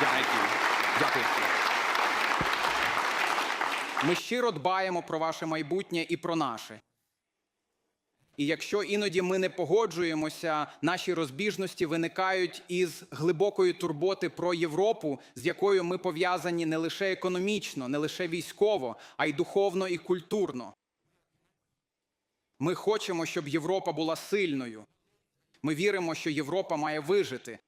Дякую. Дякую. Ми щиро дбаємо про ваше майбутнє і про наше. І якщо іноді ми не погоджуємося, наші розбіжності виникають із глибокої турботи про Європу, з якою ми пов'язані не лише економічно, не лише військово, а й духовно і культурно. Ми хочемо, щоб Європа була сильною. Ми віримо, що Європа має вижити.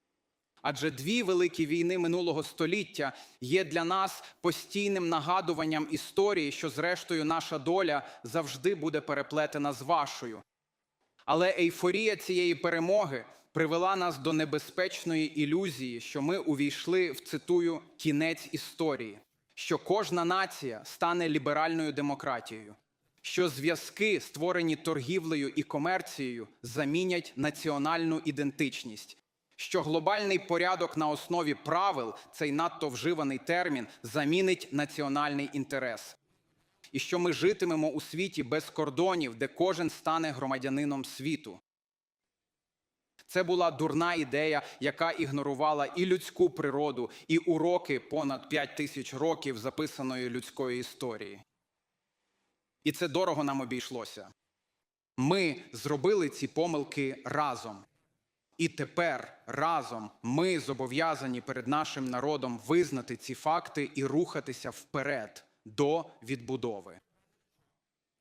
Адже дві великі війни минулого століття є для нас постійним нагадуванням історії, що, зрештою, наша доля завжди буде переплетена з вашою. Але ейфорія цієї перемоги привела нас до небезпечної ілюзії, що ми увійшли в цитую кінець історії, що кожна нація стане ліберальною демократією, що зв'язки, створені торгівлею і комерцією, замінять національну ідентичність. Що глобальний порядок на основі правил, цей надто вживаний термін, замінить національний інтерес і що ми житимемо у світі без кордонів, де кожен стане громадянином світу. Це була дурна ідея, яка ігнорувала і людську природу, і уроки понад 5 тисяч років записаної людської історії. І це дорого нам обійшлося. Ми зробили ці помилки разом. І тепер разом ми зобов'язані перед нашим народом визнати ці факти і рухатися вперед до відбудови.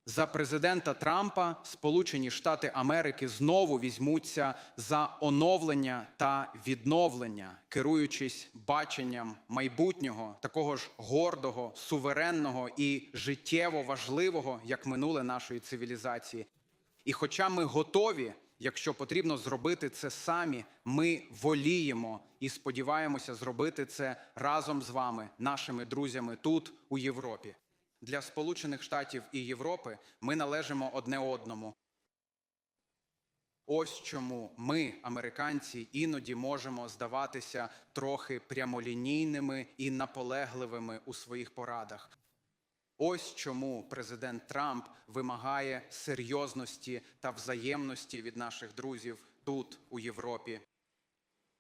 За президента Трампа Сполучені Штати Америки знову візьмуться за оновлення та відновлення, керуючись баченням майбутнього, такого ж гордого, суверенного і життєво важливого, як минуле нашої цивілізації. І хоча ми готові, якщо потрібно зробити це самі, ми воліємо і сподіваємося зробити це разом з вами, нашими друзями тут, у Європі. Для Сполучених Штатів і Європи ми належимо одне одному. Ось чому ми, американці, іноді можемо здаватися трохи прямолінійними і наполегливими у своїх порадах. Ось чому президент Трамп вимагає серйозності та взаємності від наших друзів тут, у Європі.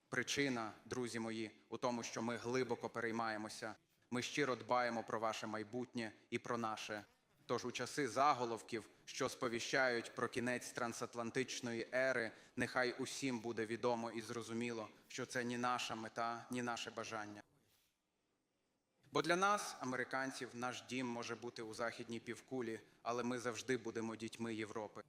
Причина, друзі мої, у тому, що ми глибоко переймаємося. Ми щиро дбаємо про ваше майбутнє і про наше. Тож у часи заголовків, що сповіщають про кінець трансатлантичної ери, нехай усім буде відомо і зрозуміло, що це ні наша мета, ні наше бажання. Бо для нас, американців, наш дім може бути у західній півкулі, але ми завжди будемо дітьми Європи.